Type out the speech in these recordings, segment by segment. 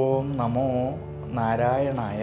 ഓം നമോ നാരായണായ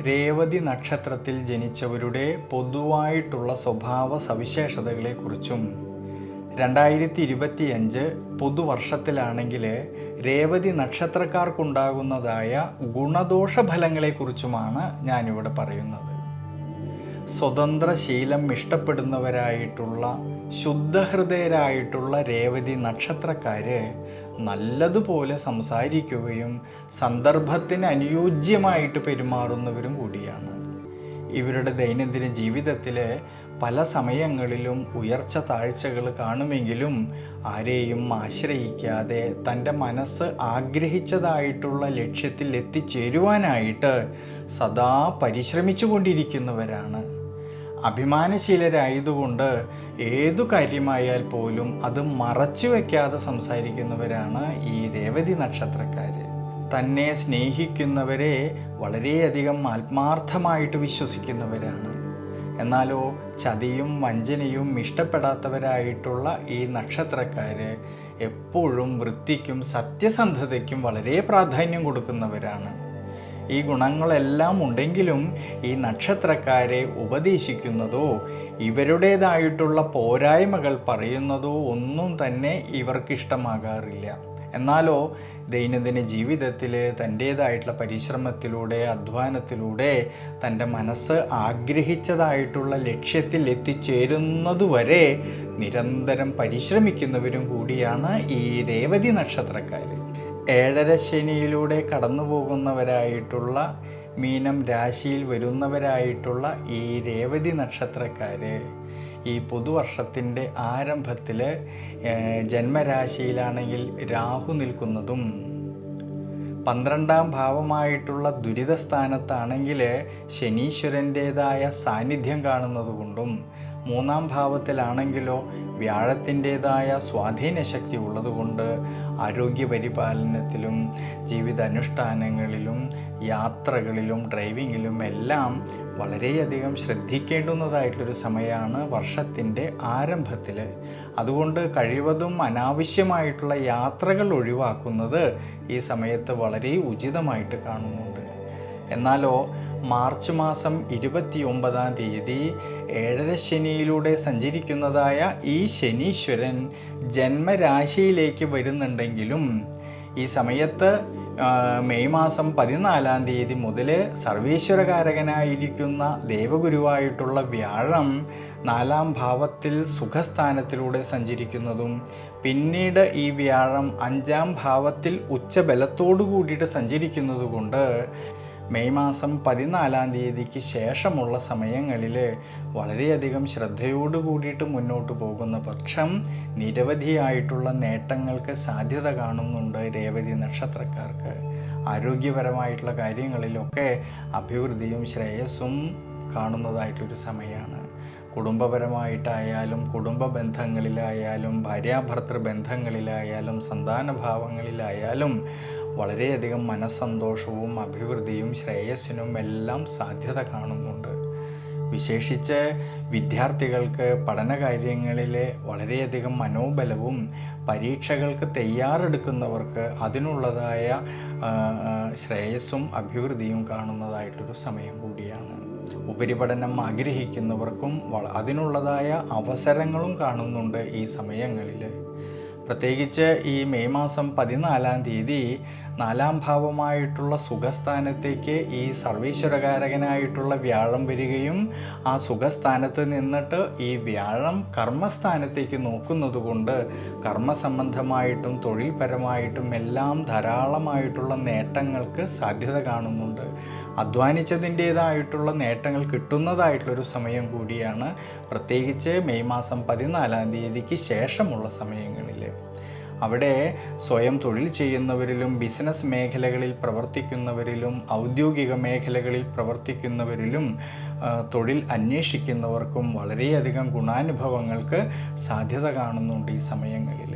രേവതി നക്ഷത്രത്തിൽ ജനിച്ചവരുടെ പൊതുവായിട്ടുള്ള സ്വഭാവ സവിശേഷതകളെക്കുറിച്ചും രണ്ടായിരത്തി ഇരുപത്തിയഞ്ച് പുതുവർഷത്തിലാണെങ്കിൽ രേവതി നക്ഷത്രക്കാർക്കുണ്ടാകുന്നതായ ഗുണദോഷ ഫലങ്ങളെക്കുറിച്ചുമാണ് ഞാനിവിടെ പറയുന്നത്. സ്വതന്ത്ര ശീലം ഇഷ്ടപ്പെടുന്നവരായിട്ടുള്ള ശുദ്ധഹൃദയരായിട്ടുള്ള രേവതി നക്ഷത്രക്കാര് നല്ലതുപോലെ സംസാരിക്കുകയും സന്ദർഭത്തിന് അനുയോജ്യമായിട്ട് പെരുമാറുന്നവരും കൂടിയാണ്. ഇവരുടെ ദൈനംദിന ജീവിതത്തിലെ പല സമയങ്ങളിലും ഉയർച്ച താഴ്ചകൾ കാണുമെങ്കിലും ആരെയും ആശ്രയിക്കാതെ തന്റെ മനസ്സ് ആഗ്രഹിച്ചതായിട്ടുള്ള ലക്ഷ്യത്തിൽ എത്തിച്ചേരുവാനായിട്ട് സദാ പരിശ്രമിച്ചു കൊണ്ടിരിക്കുന്നവരാണ് അഭിമാനശീലരായതുകൊണ്ട് ഏതു കാര്യമായാൽ പോലും അത് മറച്ചു വയ്ക്കാതെ സംസാരിക്കുന്നവരാണ് ഈ രേവതി നക്ഷത്രക്കാർ തന്നെ സ്നേഹിക്കുന്നവരെ വളരെയധികം ആത്മാർത്ഥമായിട്ട് വിശ്വസിക്കുന്നവരാണ്. എന്നാലോ ചതിയും വഞ്ചനയും ഇഷ്ടപ്പെടാത്തവരായിട്ടുള്ള ഈ നക്ഷത്രക്കാർ എപ്പോഴും വൃത്തിക്കും സത്യസന്ധതയ്ക്കും വളരെ പ്രാധാന്യം കൊടുക്കുന്നവരാണ്. ഈ ഗുണങ്ങളെല്ലാം ഉണ്ടെങ്കിലും ഈ നക്ഷത്രക്കാരെ ഉപദേശിക്കുന്നതോ ഇവരുടേതായിട്ടുള്ള പോരായ്മകൾ പറയുന്നതോ ഒന്നും തന്നെ ഇവർക്കിഷ്ടമാകാറില്ല. എന്നാലോ ദൈനംദിന ജീവിതത്തിൽ തന്റേതായിട്ടുള്ള പരിശ്രമത്തിലൂടെ അധ്വാനത്തിലൂടെ തന്റെ മനസ്സ് ആഗ്രഹിച്ചതായിട്ടുള്ള ലക്ഷ്യത്തിൽ എത്തിച്ചേരുന്നതുവരെ നിരന്തരം പരിശ്രമിക്കുന്നവരും കൂടിയാണ് ഈ രേവതി നക്ഷത്രക്കാർ ഏഴര ശനിയിലൂടെ കടന്നു പോകുന്നവരായിട്ടുള്ള മീനം രാശിയിൽ വരുന്നവരായിട്ടുള്ള ഈ രേവതി നക്ഷത്രക്കാർ ഈ പുതുവർഷത്തിന്റെ ആരംഭത്തിൽ ജന്മരാശിയിലാണെങ്കിൽ രാഹു നിൽക്കുന്നതും പന്ത്രണ്ടാം ഭാവമായിട്ടുള്ള ദുരിത സ്ഥാനത്താണെങ്കിൽ ശനീശ്വരന്റേതായ സാന്നിധ്യം കാണുന്നത് കൊണ്ടും മൂന്നാം ഭാവത്തിലാണെങ്കിലോ വ്യാഴത്തിന്റെതായ സ്വാധീന ശക്തി ഉള്ളതുകൊണ്ട് ആരോഗ്യ പരിപാലനത്തിലും ജീവിതാനുഷ്ഠാനങ്ങളിലും യാത്രകളിലും ഡ്രൈവിങ്ങിലും എല്ലാം വളരെയധികം ശ്രദ്ധിക്കേണ്ടുന്നതായിട്ടുള്ളൊരു സമയമാണ് വർഷത്തിന്റെ ആരംഭത്തിൽ. അതുകൊണ്ട് കഴിവതും അനാവശ്യമായിട്ടുള്ള യാത്രകൾ ഒഴിവാക്കുന്നത് ഈ സമയത്ത് വളരെ ഉചിതമായിട്ട് കാണുന്നുണ്ട്. എന്നാലോ മാർച്ച് മാസം ഇരുപത്തി ഒമ്പതാം തീയതി ഏഴര ശനിയിലൂടെ സഞ്ചരിക്കുന്നതായ ഈ ശനീശ്വരൻ ജന്മരാശിയിലേക്ക് വരുന്നുണ്ടെങ്കിലും ഈ സമയത്ത് മെയ് മാസം പതിനാലാം തീയതി മുതൽ സർവീശ്വരകാരകനായിരിക്കുന്ന ദേവഗുരുവായിട്ടുള്ള വ്യാഴം നാലാം ഭാവത്തിൽ സുഖസ്ഥാനത്തിലൂടെ സഞ്ചരിക്കുന്നതും പിന്നീട് ഈ വ്യാഴം അഞ്ചാം ഭാവത്തിൽ ഉച്ചബലത്തോടു കൂടിയിട്ട് സഞ്ചരിക്കുന്നത് കൊണ്ട് മെയ് മാസം പതിനാലാം തീയതിക്ക് ശേഷമുള്ള സമയങ്ങളിൽ വളരെയധികം ശ്രദ്ധയോട് കൂടിയിട്ട് മുന്നോട്ട് പോകുന്ന പക്ഷം നിരവധിയായിട്ടുള്ള നേട്ടങ്ങൾക്ക് സാധ്യത കാണുന്നുണ്ട് രേവതി നക്ഷത്രക്കാർക്ക്. ആരോഗ്യപരമായിട്ടുള്ള കാര്യങ്ങളിലൊക്കെ അഭിവൃദ്ധിയും ശ്രേയസ്സും കാണുന്നതായിട്ടൊരു സമയമാണ് കുടുംബപരമായിട്ടായാലും കുടുംബ ബന്ധങ്ങളിലായാലും ഭാര്യാഭർത്തൃ ബന്ധങ്ങളിലായാലും സന്താനഭാവങ്ങളിലായാലും വളരെയധികം മനസ്സന്തോഷവും അഭിവൃദ്ധിയും ശ്രേയസ്സിനും എല്ലാം സാധ്യത കാണുന്നുണ്ട്. വിശേഷിച്ച് വിദ്യാർത്ഥികൾക്ക് പഠനകാര്യങ്ങളിൽ വളരെയധികം മനോബലവും പരീക്ഷകൾക്ക് തയ്യാറെടുക്കുന്നവർക്ക് അതിനുള്ളതായ ശ്രേയസ്സും അഭിവൃദ്ധിയും കാണുന്നതായിട്ടൊരു സമയം കൂടിയാണ്. ഉപരിപഠനം ആഗ്രഹിക്കുന്നവർക്കും അതിനുള്ളതായ അവസരങ്ങളും കാണുന്നുണ്ട് ഈ സമയങ്ങളിൽ പ്രത്യേകിച്ച് ഈ മെയ് മാസം പതിനാലാം തീയതി നാലാം ഭാവമായിട്ടുള്ള സുഖസ്ഥാനത്തേക്ക് ഈ സർവീശ്വരകാരകനായിട്ടുള്ള വ്യാഴം വരികയും ആ സുഖസ്ഥാനത്ത് നിന്നിട്ട് ഈ വ്യാഴം കർമ്മസ്ഥാനത്തേക്ക് നോക്കുന്നത് കൊണ്ട് കർമ്മസംബന്ധമായിട്ടും തൊഴിൽപരമായിട്ടും എല്ലാം ധാരാളമായിട്ടുള്ള നേട്ടങ്ങൾക്ക് സാധ്യത കാണുന്നുണ്ട്. അധ്വാനിച്ചതിന്റേതായിട്ടുള്ള നേട്ടങ്ങൾ കിട്ടുന്നതായിട്ടുള്ളൊരു സമയം കൂടിയാണ് പ്രത്യേകിച്ച് മെയ് മാസം പതിനാലാം തീയതിക്ക് ശേഷമുള്ള സമയങ്ങളിൽ അവിടെ സ്വയം തൊഴിൽ ചെയ്യുന്നവരിലും ബിസിനസ് മേഖലകളിൽ പ്രവർത്തിക്കുന്നവരിലും ഔദ്യോഗിക മേഖലകളിൽ പ്രവർത്തിക്കുന്നവരിലും തൊഴിൽ അന്വേഷിക്കുന്നവർക്കും വളരെയധികം ഗുണാനുഭവങ്ങൾക്ക് സാധ്യത കാണുന്നുണ്ട് ഈ സമയങ്ങളിൽ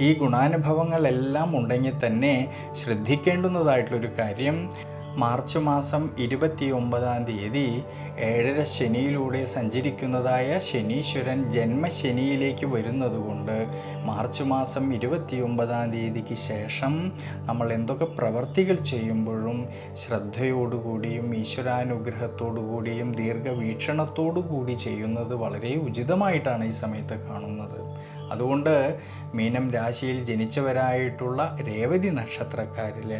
ഈ ഗുണാനുഭവങ്ങളെല്ലാം ഉണ്ടെങ്കിൽ തന്നെ ശ്രദ്ധിക്കേണ്ടുന്നതായിട്ടുള്ളൊരു കാര്യം മാർച്ച് മാസം ഇരുപത്തി ഒമ്പതാം തീയതി ഏഴര ശനിയിലൂടെ സഞ്ചരിക്കുന്നതായ ശനീശ്വരൻ ജന്മശനിയിലേക്ക് വരുന്നതുകൊണ്ട് മാർച്ച് മാസം ഇരുപത്തി ഒമ്പതാം തീയതിക്ക് ശേഷം നമ്മൾ എന്തൊക്കെ പ്രവർത്തികൾ ചെയ്യുമ്പോഴും ശ്രദ്ധയോടുകൂടിയും ഈശ്വരാനുഗ്രഹത്തോടുകൂടിയും ദീർഘവീക്ഷണത്തോടു കൂടി ചെയ്യുന്നത് വളരെ ഉചിതമായിട്ടാണ് ഈ സമയത്ത് കാണുന്നത്. അതുകൊണ്ട് മീനം രാശിയിൽ ജനിച്ചവരായിട്ടുള്ള രേവതി നക്ഷത്രക്കാരിൽ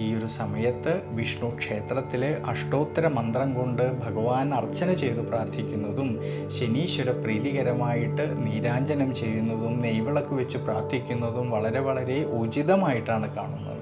ഈ ഒരു സമയത്ത് വിഷ്ണു ക്ഷേത്രത്തിലെ അഷ്ടോത്തര മന്ത്രം കൊണ്ട് ഭഗവാൻ അർച്ചന ചെയ്ത് പ്രാർത്ഥിക്കുന്നതും ശനീശ്വര പ്രീതികരമായിട്ട് നീരാഞ്ജനം ചെയ്യുന്നതും നെയ്വിളക്ക് വെച്ച് പ്രാർത്ഥിക്കുന്നതും വളരെ വളരെ ഉചിതമായിട്ടാണ് കാണുന്നത്.